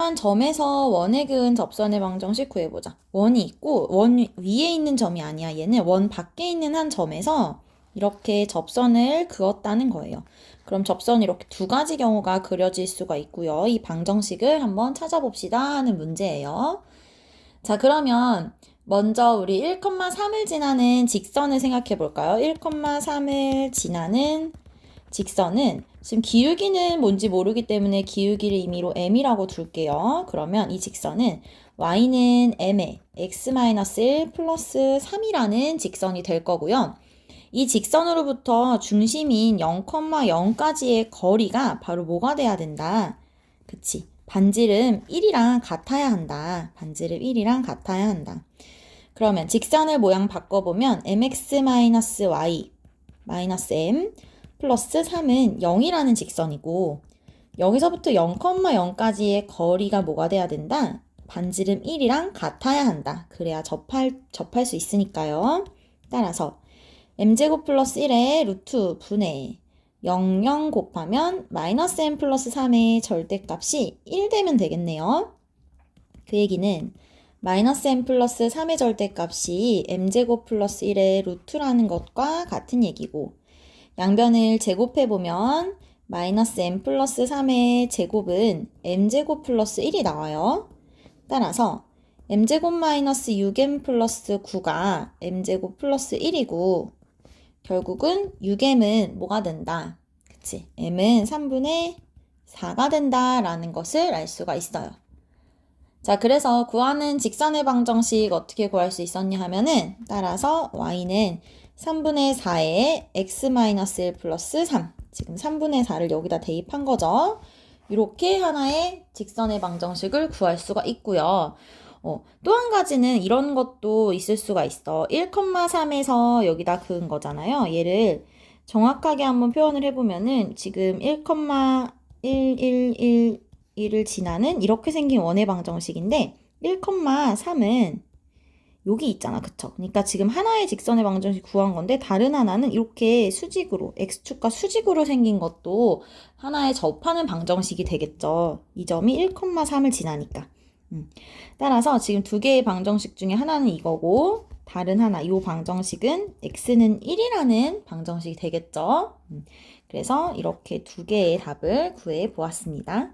한 점에서 원에 그은 접선의 방정식 구해보자. 원이 있고 원 위에 있는 점이 아니야. 얘는 원 밖에 있는 한 점에서 이렇게 접선을 그었다는 거예요. 그럼 접선이 이렇게 두 가지 경우가 그려질 수가 있고요. 이 방정식을 한번 찾아봅시다 하는 문제예요. 자, 그러면 먼저 우리 1,3을 지나는 직선을 생각해 볼까요? 1,3을 지나는 직선은 지금 기울기는 뭔지 모르기 때문에 기울기를 임의로 m이라고 둘게요. 그러면 이 직선은 y는 m에 x-1 플러스 3이라는 직선이 될 거고요. 이 직선으로부터 중심인 0,0까지의 거리가 바로 뭐가 돼야 된다? 그치. 반지름 1이랑 같아야 한다. 반지름 1이랑 같아야 한다. 그러면 직선을 모양 바꿔보면 mx-y 마이너스 m 플러스 3은 0이라는 직선이고 여기서부터 0,0까지의 거리가 뭐가 돼야 된다? 반지름 1이랑 같아야 한다. 그래야 접할, 접할 수 있으니까요. 따라서 m제곱 플러스 1의 루트 분의 00 곱하면 마이너스 m 플러스 3의 절대값이 1 되면 되겠네요. 그 얘기는 마이너스 m 플러스 3의 절대값이 m제곱 플러스 1의 루트라는 것과 같은 얘기고 양변을 제곱해보면 마이너스 m 플러스 3의 제곱은 m제곱 플러스 1이 나와요. 따라서 m제곱 마이너스 6m 플러스 9가 m제곱 플러스 1이고 결국은 6m은 뭐가 된다? 그치? m은 3분의 4가 된다라는 것을 알 수가 있어요. 자, 그래서 구하는 직선의 방정식 어떻게 구할 수 있었냐 하면은 따라서 y는 3분의 4에 x-1 플러스 3. 지금 3분의 4를 여기다 대입한 거죠. 이렇게 하나의 직선의 방정식을 구할 수가 있고요. 어, 또 한 가지는 이런 것도 있을 수가 있어. 1,3에서 여기다 그은 거잖아요. 얘를 정확하게 한번 표현을 해보면은 지금 1,1111을 지나는 이렇게 생긴 원의 방정식인데 1,3은 여기 있잖아. 그쵸? 그러니까 지금 하나의 직선의 방정식 구한 건데 다른 하나는 이렇게 수직으로 x축과 수직으로 생긴 것도 하나의 접하는 방정식이 되겠죠. 이 점이 1,3을 지나니까. 음. 따라서 지금 두 개의 방정식 중에 하나는 이거고 다른 하나 이 방정식은 x는 1이라는 방정식이 되겠죠. 음. 그래서 이렇게 두 개의 답을 구해 보았습니다.